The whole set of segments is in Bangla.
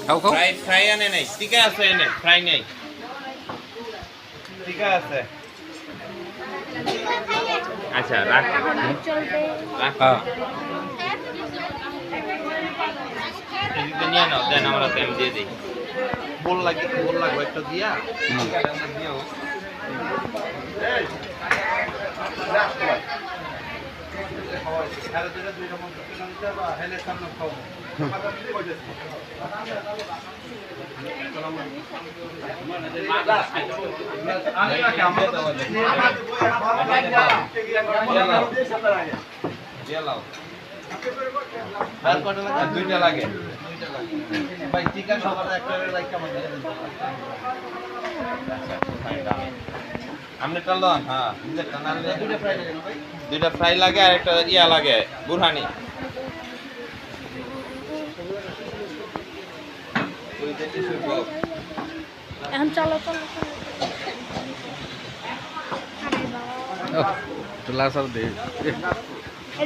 খাও খাও ফ্রাই ফ্রাই আনে নাই টিকা আছে এনে ফ্রাই নেই টিকা আছে আচ্ছা রাখ রাখ হ্যাঁ এদিকে নিয়ে নাও দেন আমরা তেল দিয়ে দিই বোল লাগে বোল লাগবে একটা দিয়া। দিও দুইটা লাগে। ভাই চিকেন সবার একটা লাইক আপনি টালন হ্যাঁ। দুইটা ফ্রাই লাগে দুইটা ফ্রাই লাগে আর একটা ইয়া লাগে বুরহানি। এখন চলো চলো চলো চুলা সব দে।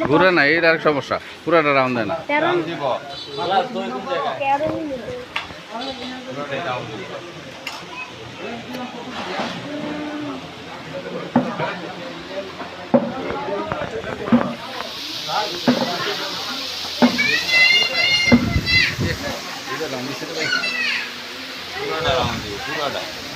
ঘুরে না এইটা আরেক সমস্যা। পুরাটা রাউন্ড দেয় না। পুরোটা রাউন্ড দিব পুরোটা।